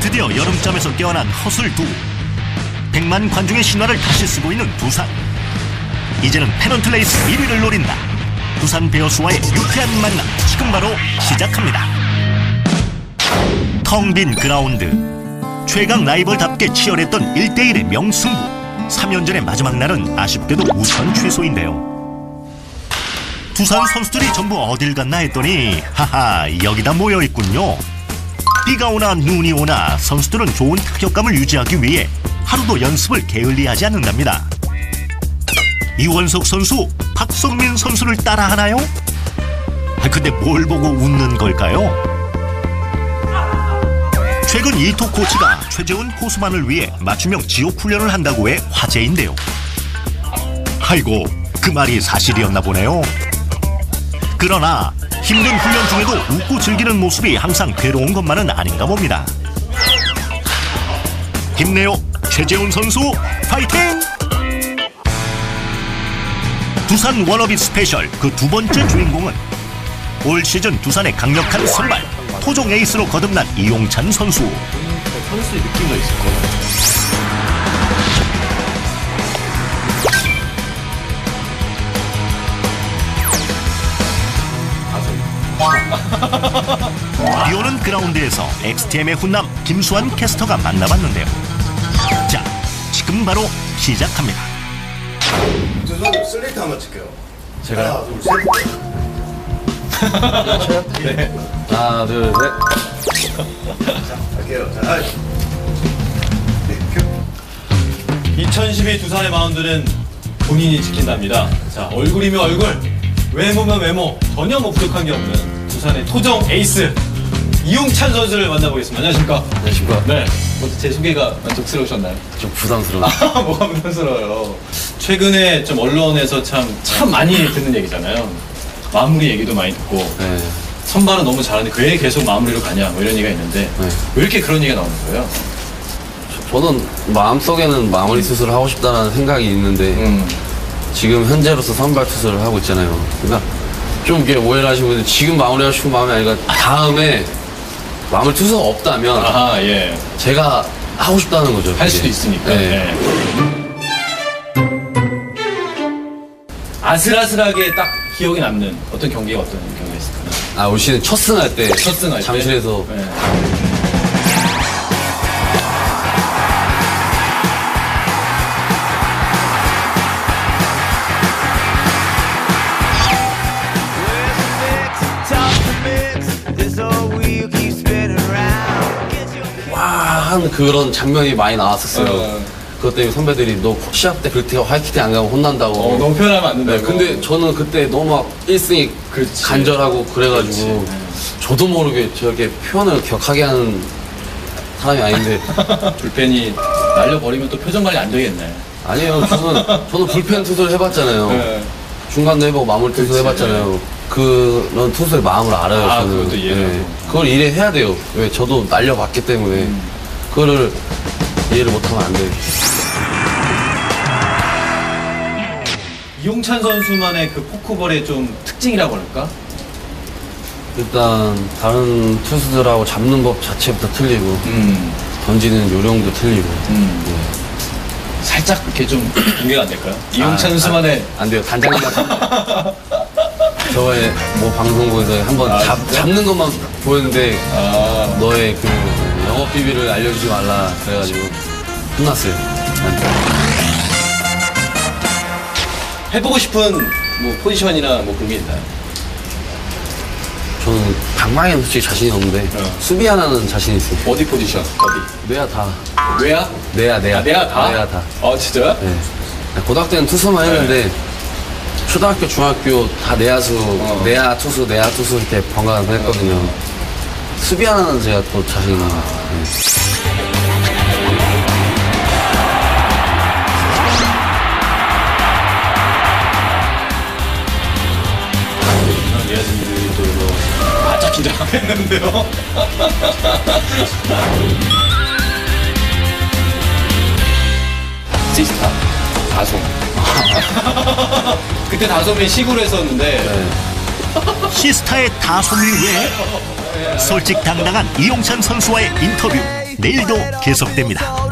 드디어 여름잠에서 깨어난 허슬두. 100만 관중의 신화를 다시 쓰고 있는 두산. 이제는 페넌트 레이스 1위를 노린다. 두산 베어스와의 유쾌한 만남 지금 바로 시작합니다. 텅 빈 그라운드. 최강 라이벌답게 치열했던 1대1의 명승부. 3연전의 마지막 날은 아쉽게도 우천 취소인데요. 두산 선수들이 전부 어딜 갔나 했더니 하하 여기다 모여있군요 비가 오나 눈이 오나 선수들은 좋은 타격감을 유지하기 위해 하루도 연습을 게을리하지 않는답니다. 이원석 선수, 박성민 선수를 따라하나요? 아, 근데 뭘 보고 웃는 걸까요? 최근 이토 코치가 최재훈 호수만을 위해 맞춤형 지옥 훈련을 한다고 해 화제인데요. 아이고, 그 말이 사실이었나 보네요. 그러나 힘든 훈련 중에도 웃고 즐기는 모습이 항상 괴로운 것만은 아닌가 봅니다. 힘내요, 최재훈 선수, 파이팅! 두산 워너비 스페셜 그 두 번째 주인공은 올 시즌 두산의 강력한 선발 토종 에이스로 거듭난 이용찬 선수. 선수의 느낌도 있을 거예요. 비오는 그라운드에서 XTM의 훈남 김수환 캐스터가 만나봤는데요. 자, 지금 바로 시작합니다. 죄송한데 슬레이트 한번 칠게요. 제가요? 하나, 둘, 셋. 네. 하나, 둘, 셋. 갈게요. 자, 하이. 네, 큐. 2012 두산의 마운드는 본인이 지킨답니다. 자, 얼굴이면 얼굴, 외모면 외모, 전혀 뭐 부족한 게 없는 두산의 토종 에이스 이용찬 선수를 만나보겠습니다. 안녕하십니까? 안녕하십니까. 네. 먼저 제 소개가 만족스러우셨나요? 좀 부담스러워. 아, 뭐가 부담스러워요. 최근에 좀 언론에서 참, 참 많이 듣는 얘기잖아요. 마무리 얘기도 많이 듣고, 네. 선발은 너무 잘하는데 왜 계속 마무리로 가냐, 뭐 이런 얘기가 있는데, 네. 왜 이렇게 그런 얘기가 나오는 거예요? 저는 마음속에는 마무리 수술을 하고 싶다는 생각이 있는데 음. 지금 현재로서 선발 투수를 하고 있잖아요. 그러니까 좀 이렇게 오해를 하시는 분들 지금 마무리하고 싶은 마음이 아니라 다음에 마무리 투수가 없다면 아하, 예. 제가 하고 싶다는 거죠. 할 그게. 수도 있으니까. 네. 네. 아슬아슬하게 딱 기억에 남는 어떤 경기가 어떤 경기가 있을까요? 아, 올 시즌 첫 승 할 때 첫 승할 때? 잠실에서 네. 한 그런 장면이 많이 나왔었어요. 어. 그것 때문에 선배들이 너 시합 때 그렇게 화이팅 때안 가고 혼난다고. 어, 너무 표현하면 안 된다고. 네, 근데 저는 그때 너무 막 1승이 그렇지. 간절하고 그래가지고 그렇지. 네. 저도 모르게 저렇게 표현을 격하게 하는 사람이 아닌데 불펜이 날려버리면 또 표정 관리 안 되겠네. 아니에요. 저는 저는 불펜 투수를 해봤잖아요. 네. 중간도 해보고 마무리 투수. 해봤잖아요. 그런 투수의 마음을 알아요. 아, 저는. 그것도 이해하고. 그걸 이해해야 돼요. 왜 저도 날려봤기 때문에 음. 그거를 이해를 못하면 안 돼요. 이용찬 선수만의 그 포크볼의 좀 특징이라고 할까? 일단 다른 투수들하고 잡는 법 자체부터 틀리고 음. 던지는 요령도 틀리고 음. 살짝 이렇게 좀 공개가 안 될까요? 이용찬 아, 선수만의 안 돼요. 단장님 저번에 뭐 방송국에서 한번 아, 잡, 진짜? 잡는 것만 보였는데 아, 너의 그 영업 비밀을 알려주지 말라 그래가지고 혼났어요. 해보고 싶은 뭐 포지션이나 뭐 그런 게 있나요? 저는 방망이는 솔직히 자신이 없는데 어. 수비 하나는 자신 있어요. 어디 포지션? 어디? 내야 다. 뇌야? 내야 내야. 아, 내가 다? 내야 다. 어, 진짜요? 네. 고등학교 때는 투수만 했는데 초등학교, 중학교 다 내야수, 어. 내야 투수, 내야 투수 이렇게 번갈아서 했거든요. 수비 하나는 제가 또 자신 있는. 네. 내야진들이 또 이거 바짝 긴장하겠는데요? 시스타 다솜 그때 다솜이 시구를 했었는데 네. 시스타의 다솜이 왜? 솔직당당한 이용찬 선수와의 인터뷰 내일도 계속됩니다.